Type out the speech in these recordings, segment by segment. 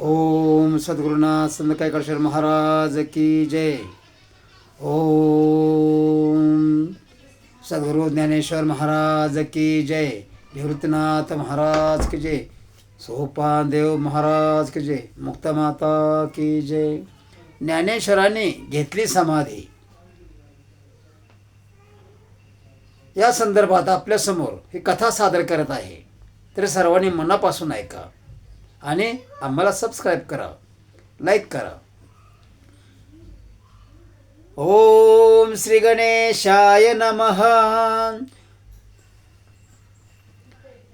ओम सद्गुरुनाथ संत कैकडेश्वर महाराज की जय। ओम सद्गुरु ज्ञानेश्वर महाराज की जय। निवृत्तीनाथ महाराज की जय। सोपान देव महाराज की जय। मुक्तमाता की जय। ज्ञानेश्वरांनी घेतली समाधी। या संदर्भात आपल्यासमोर ही कथा सादर करत आहे. तर सर्वांनी मनापासून ऐका. आणि आम्हाला सबस्क्राईब करा. लाईक करा. ओम श्री गणेशाय नमः.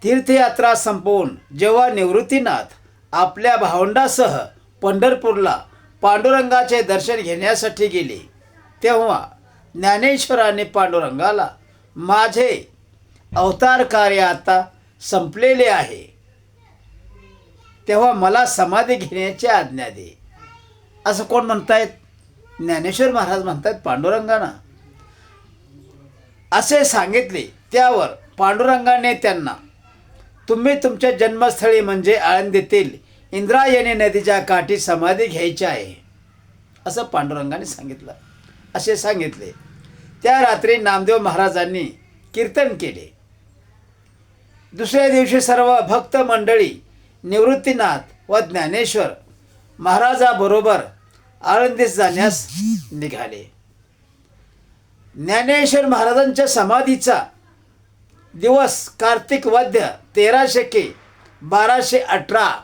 तीर्थयात्रा संपवून जेव्हा निवृत्तीनाथ आपल्या भावंडासह पंढरपूरला पांडुरंगाचे दर्शन घेण्यासाठी गेले तेव्हा ज्ञानेश्वराने पांडुरंगाला माझे अवतार कार्य आता संपलेले आहे. तेव्हा मला समाधी घेण्याची आज्ञा दे. असं कोण म्हणतायत? ज्ञानेश्वर महाराज म्हणतायत पांडुरंगाना. असे सांगितले. त्यावर पांडुरंगाने त्यांना तुम्ही तुमच्या जन्मस्थळी म्हणजे आळंदीतील इंद्रायणी नदीच्या काठी समाधी घ्यायची आहे. असं पांडुरंगाने सांगितलं. असे सांगितले. त्या रात्री नामदेव महाराजांनी कीर्तन केले. दुसऱ्या दिवशी सर्व भक्त मंडळी निवृत्तीनाथ व ज्ञानेश्वर महाराजाबरोबर आळंदीस जाण्यास निघाले. ज्ञानेश्वर महाराजांच्या समाधीचा दिवस कार्तिक वद्य तेराशे के बाराशे अठरा.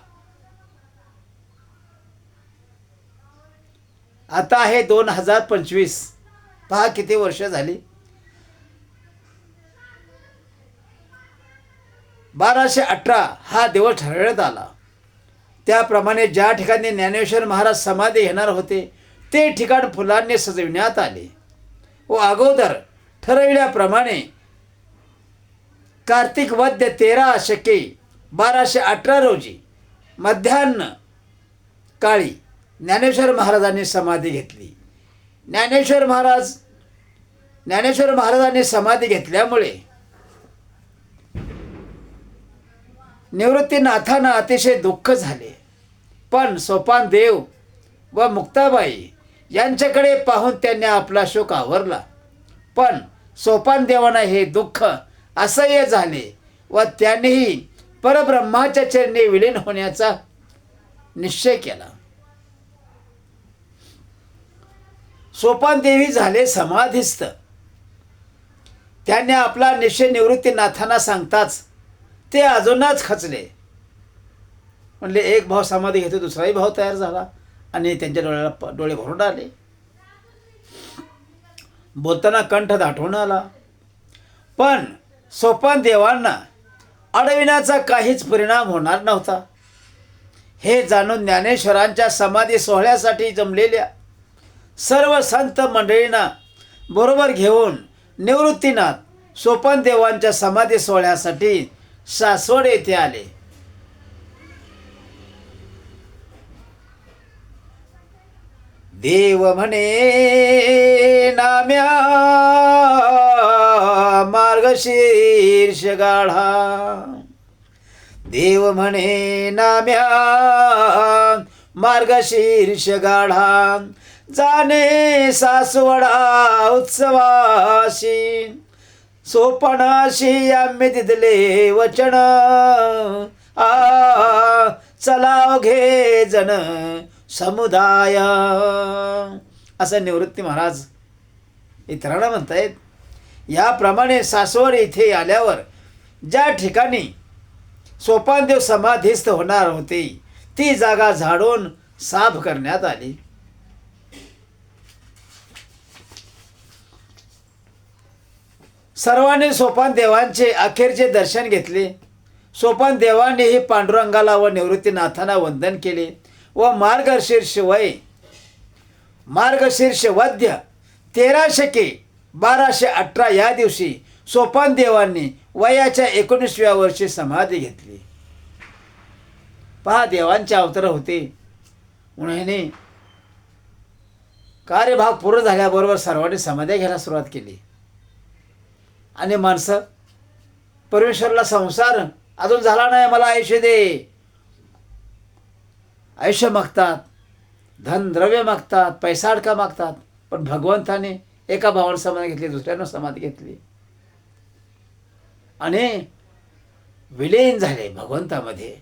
आता आहे दोन हजार पंचवीस. पहा किती वर्ष झाली? बाराशे अठरा हा दिवस ठरवण्यात आला. त्याप्रमाणे ज्या ठिकाणी ज्ञानेश्वर महाराज समाधी येणार होते ते ठिकाण फुलांनी सजविण्यात आले. व अगोदर ठरविल्याप्रमाणे कार्तिक वद्य तेरा शके बाराशे अठरा रोजी मध्यान्ह काळी ज्ञानेश्वर महाराजांनी समाधी घेतली. ज्ञानेश्वर महाराज ज्ञानेश्वर महाराजांनी समाधी घेतल्यामुळे निवृत्तीनाथांना अतिशय दुःख झाले. पण सोपान देव व मुक्ताबाई यांच्याकडे पाहून त्यांनी आपला शोक आवरला. पण सोपान देवांना हे दुःख असह्य झाले व त्यांनीही परब्रह्माच्या चरणी विलीन होण्याचा निश्चय केला. सोपान देवी झाले समाधीस्त त्यांनी आपला निश्चय निवृत्तीनाथांना सांगताच ते अजूनच खचले. म्हणले एक भाव समाधी घेतो दुसराही भाव तयार झाला. आणि त्यांच्या डोळ्याला प- डोळे भरून आले. बोलताना कंठ दाटवून आला. पण सोपान देवांना अडविण्याचा काहीच परिणाम होणार नव्हता. हे जाणून ज्ञानेश्वरांच्या समाधी सोहळ्यासाठी जमलेल्या सर्व संत मंडळींना बरोबर घेऊन निवृत्तीनाथ सोपान देवांच्या समाधी सोहळ्यासाठी सासवड येथे आले. देव म्हणे नाम्या मार्गशीर्ष गाढा. देव म्हणे नाम्या मार्गशीर्ष गाढा. जाणे सासवडा उत्सवाशी. सोपणाशी आम्ही दिदले वचन. आ चलाव घे जण समुदाय. असं निवृत्ती महाराज इतरांना म्हणतायत. याप्रमाणे सासवड इथे आल्यावर ज्या ठिकाणी सोपानदेव समाधीस्थ होणार होते ती जागा झाडून साफ करण्यात आली. सर्वांनी सोपान देवांचे अखेरचे दर्शन घेतले सोपान देवानेही पांडुरंगाला व निवृत्तीनाथांना वंदन केले व मार्गशीर्ष वय मार्गशीर्ष वद्य तेराशे के बाराशे अठरा या दिवशी सोपान देवांनी वयाच्या एकोणीसव्या वर्षी समाधी घेतली. पहा देवांचे अवतार होते. उन्हाने कार्यभाग पूर्ण झाल्याबरोबर सर्वांनी समाधी घ्यायला सुरुवात केली. आणि माणसं परमेश्वरला संसार अजून झाला नाही मला आयुष्य दे. आयुष्य मागतात धन द्रव्य मागतात पैसा अडका मागतात पण भगवंताने एका भावानं समाधी घेतली दुसऱ्यानं समाधी घेतली. आणि विलीन झाले भगवंतामध्ये.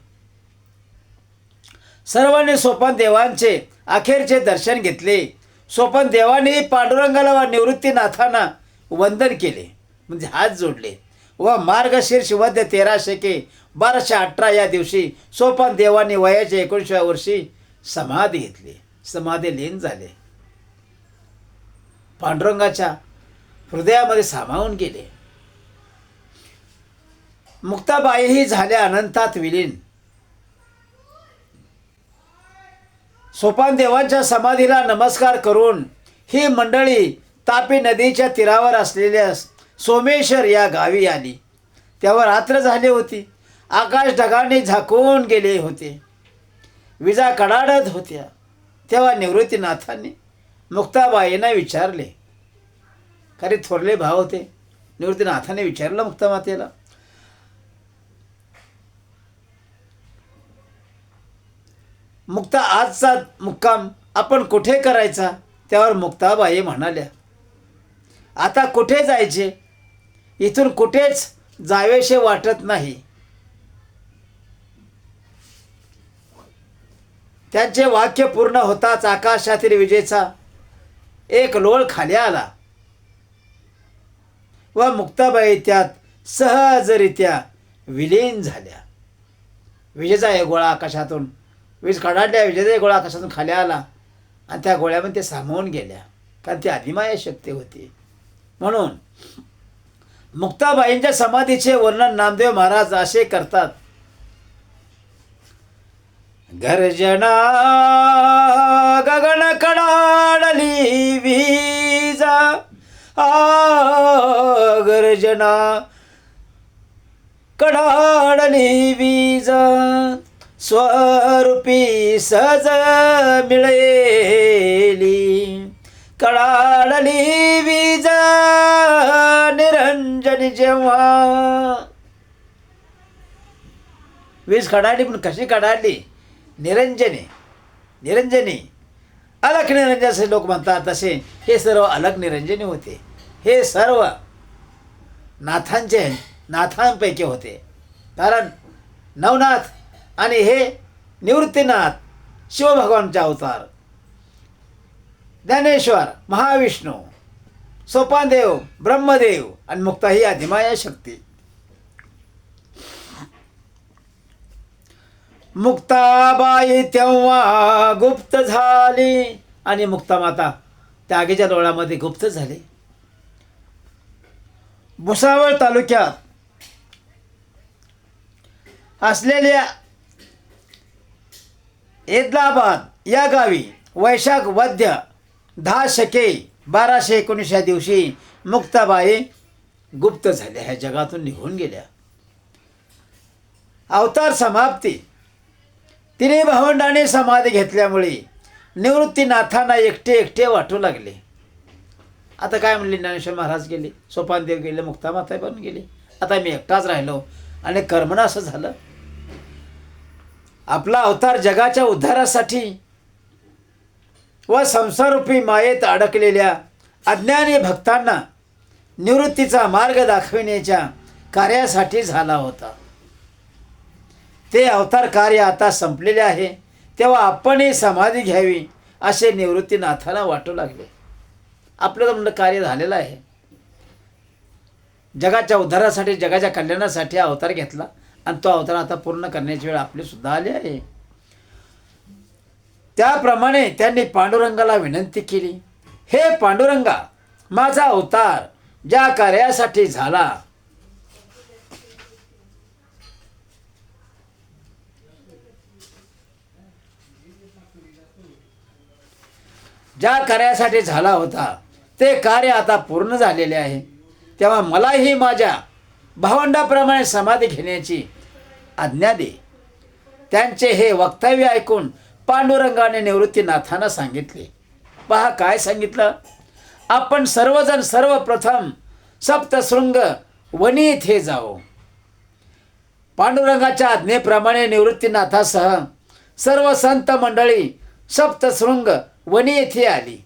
सर्वांनी सोपान देवांचे अखेरचे दर्शन घेतले. सोपान देवाने पांडुरंगाला व निवृत्तीनाथांना वंदन केले. म्हणजे हात जोडले. व मार्गशीर्ष वद्य तेरा शके बाराशे अठरा या दिवशी सोपान देवाने वयाच्या एकोणीसव्या वर्षी समाधी घेतली. समाधी लीन झाले. पांडुरंगाच्या हृदयामध्ये सामावून गेले. मुक्ताबाईही झाल्या अनंतात विलीन. सोपान देवांच्या समाधीला नमस्कार करून ही मंडळी तापी नदीच्या तीरावर असलेल्या सोमेश्वर या गावी आली. तेव्हा रात्र झाली होती. आकाश ढगाने झाकून गेले होते. विजा कडाडत होत्या. तेव्हा निवृत्तीनाथांनी मुक्ताबाईंना विचारले. खरे थोरले भाव होते. निवृत्तीनाथाने विचारलं मुक्तामातेला. मुक्ता आजचा मुक्काम आपण कुठे करायचा? त्यावर मुक्ताबाई म्हणाल्या. आता कुठे जायचे? इथून कुठेच जावेसे वाटत नाही. त्यांचे वाक्य पूर्ण होताच आकाशातील विजेचा एक लोळ खाली आला. व मुक्ताबाई त्यात सहजरित्या विलीन झाल्या. विजेचा एक गोळा आकाशातून वीज कडाडल्या विजेचा एक गोळा आकाशातून खाली आला आणि त्या गोळ्यामध्ये ते सामावून गेल्या. कारण ती अधिमाय शक्ती होती. म्हणून मुक्ताबाईंच्या समाधीचे वर्णन नामदेव महाराज असे करतात. गर्जना गगन कडाडली वीजा. आ गर्जना कडाडली वीज. स्वरूपी सहज मिळेली. कडाडली वीज. निरंजनी जेव्हा वीज कडाडली पण कशी कडाडली निरंजने निरंजनी. अलख निरंजन असे लोक म्हणतात तसे हे सर्व अलग निरंजनी होते. हे सर्व नाथांचे नाथांपैकी होते. कारण नवनाथ आणि हे निवृत्तीनाथ शिवभगवानचे अवतार. ज्ञानेश्वर महाविष्णू सोपानदेव ब्रह्मदेव आणि मुक्ता ही अधिमाया शक्ती. मुक्ताबाई तेव्हा गुप्त झाली आणि मुक्तामाता त्या आगीच्या डोळ्यामध्ये गुप्त झाली. भुसावळ तालुक्यात असलेल्या एदलाबाद या गावी वैशाख वद्य दहा शके बाराशे एकोणीस या दिवशी मुक्ताबाई गुप्त झाल्या. ह्या जगातून निघून गेल्या. अवतार समाप्ती. तिने भावंडाने समाधी घेतल्यामुळे निवृत्तीनाथांना एकटे एकटे वाटू लागले. आता काय म्हणले ज्ञानेश्वर महाराज गेले सोपानदेव गेले मुक्तामाता पण गेले. आता मी एकटाच राहिलो आणि कर्मणं असं झालं. आपला अवतार जगाच्या उद्धारासाठी व संसारूपी मायेत अडकलेल्या अज्ञानी भक्तांना निवृत्तीचा मार्ग दाखविण्याच्या कार्यासाठी झाला होता. ते अवतार कार्य आता संपलेले आहे. तेव्हा आपणही समाधी घ्यावी असे निवृत्तीनाथाला वाटू लागले. आपलं तर म्हणलं कार्य झालेलं आहे. जगाच्या उद्धारासाठी जगाच्या कल्याणासाठी अवतार घेतला आणि तो अवतार आता पूर्ण करण्याची वेळ आपली सुद्धा आली आहे. त्याप्रमाणे त्यांनी पांडुरंगाला विनंती केली हे पांडुरंगा माझा अवतार ज्या कार्यासाठी झाला. ज्या कार्यासाठी झाला होता ते कार्य आता पूर्ण झालेले आहे. तेव्हा मलाही माझ्या भावंडाप्रमाणे समाधी घेण्याची आज्ञा दे. त्यांचे हे वक्तव्य ऐकून पांडुरंगाने निवृत्तीनाथांना सांगितले. पहा काय सांगितलं? आपण सर्वजण सर्वप्रथम सप्तशृंग वणी येथे जाऊ पांडुरंगाच्या आज्ञेप्रमाणे निवृत्तीनाथासह सर्व संत मंडळी सप्तशृंग वनी येथे आली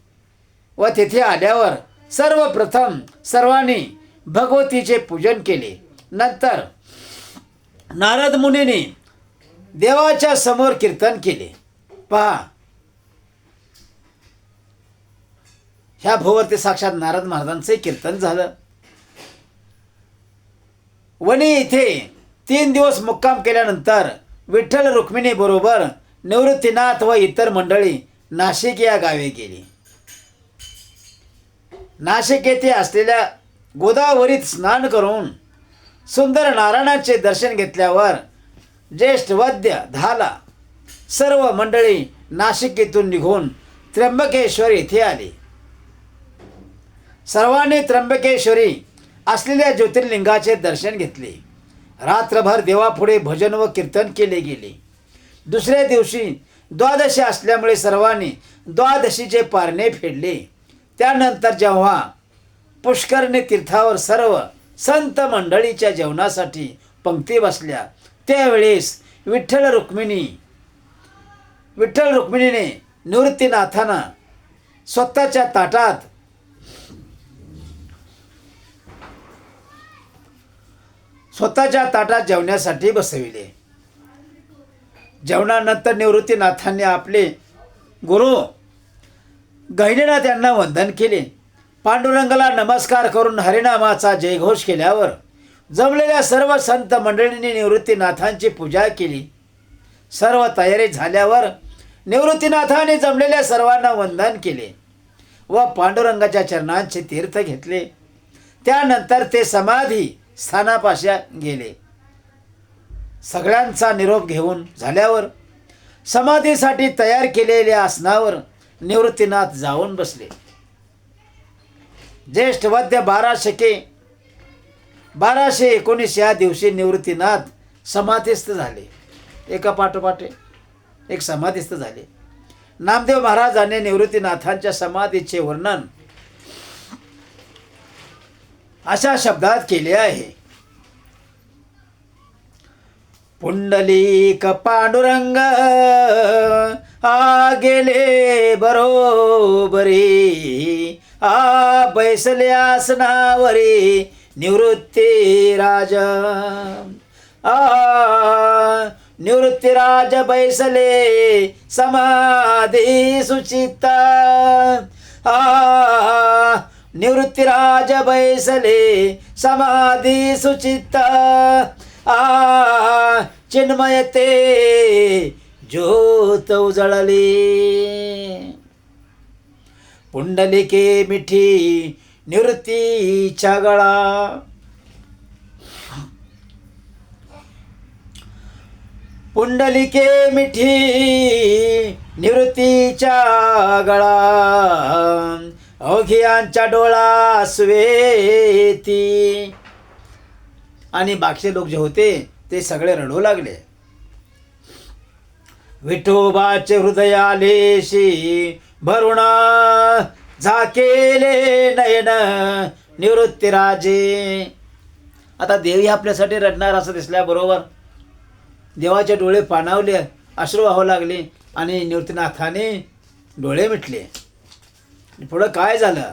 व तेथे आल्यावर सर्वप्रथम सर्वांनी भगवतीचे पूजन केले. नंतर नारद मुनीने देवाच्या समोर कीर्तन केले. पहा ह्या भोवरती साक्षात नारद महाराजांचे कीर्तन झालं. वणी इथे तीन दिवस मुक्काम केल्यानंतर विठ्ठल रुक्मिणी बरोबर निवृत्तीनाथ व इतर मंडळी नाशिक या गावी गेली. नाशिक येथे असलेल्या गोदावरीत स्नान करून सुंदर नारायणाचे दर्शन घेतल्यावर ज्येष्ठ वद्य धाला सर्व मंडळी नाशिक येथून निघून त्र्यंबकेश्वर येथे आली. सर्वांनी त्र्यंबकेश्वरी असलेल्या ज्योतिर्लिंगाचे दर्शन घेतले. रात्रभर देवापुढे भजन व कीर्तन केले गेले. दुसऱ्या दिवशी द्वादशी असल्यामुळे सर्वांनी द्वादशीचे पारणे फेडले. त्यानंतर जेव्हा पुष्करने तीर्थावर सर्व संत मंडळीच्या जेवणासाठी पंक्ती बसल्या त्यावेळेस विठ्ठल रुक्मिणी विठ्ठल रुक्मिणीने निवृत्तीनाथांना स्वतःच्या ताटात स्वतःच्या ताटात जेवण्यासाठी बसविले. जेवणानंतर निवृत्तीनाथांनी आपले गुरु गहिणीनाथ यांना वंदन केले. पांडुरंगाला नमस्कार करून हरिनामाचा जयघोष केल्यावर जमलेल्या सर्व संत मंडळींनी निवृत्तीनाथांची पूजा केली. सर्व तयारी झाल्यावर निवृत्तीनाथाने जमलेल्या सर्वांना वंदन केले व पांडुरंगाच्या चरणांचे तीर्थ घेतले. त्यानंतर ते समाधी स्थानापाशा गेले. सगळ्यांचा निरोप घेऊन झाल्यावर समाधीसाठी तयार केलेल्या आसनावर निवृत्तीनाथ जाऊन बसले. ज्येष्ठ वद्य बारा शके बाराशे एकोणीस या दिवशी निवृत्तीनाथ समाधीस्थ झाले. एका पाठोपाठे एक समाधीस्थ झाले. नामदेव महाराजांनी निवृत्तीनाथांच्या समाधीचे वर्णन अशा शब्दात केले आहे. पुंडलिक पांडुरंग आ गेले बरोबरी आ बैसले आसनावरी निवृत्ती राजा. आ निवृत्तीराज बैसले समाधी सुचिता आ निवृत्तीराज बैसले समाधी सुचित आ चिन्मयते ज्योत उजळली पुंडलिके मिठी निवृत्तीच्या गळा पुंडलिके मिठी निवृत्तीच्या गळा. अवघियांच्या डोळा स्वेती. आणि बाकीचे लोक जे होते ते सगळे रडू लागले. विठोबाचे हृदयालेशी भरुण झाकेले नयन निवृत्तीराजे. आता देवी आपल्यासाठी रडणार असं दिसल्याबरोबर देवाचे डोळे पाणावले अश्रू व्हावं लागले आणि निवृत्तीनाथाने डोळे मिटले. पुढं काय झालं?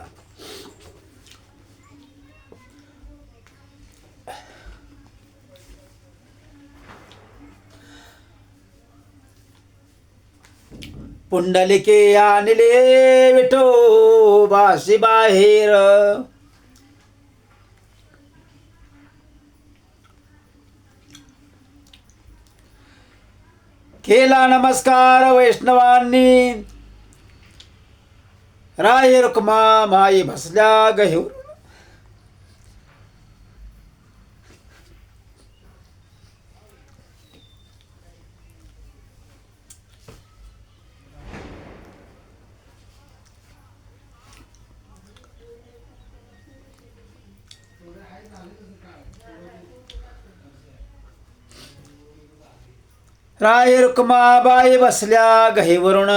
पुंडलिके आणले विठो बाशी बाहेर केला नमस्कार वैष्णवांनी. राय रुक्मा माई भसल्या गहीवर राही रुक्माबाई बसल्या गहीवरून.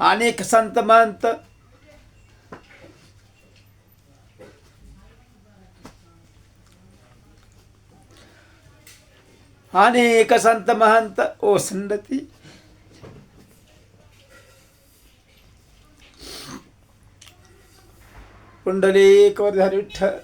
अनेक संत मंत अनेक संत महंत ओसंडती. पुंडलीक वर विठ्ठल.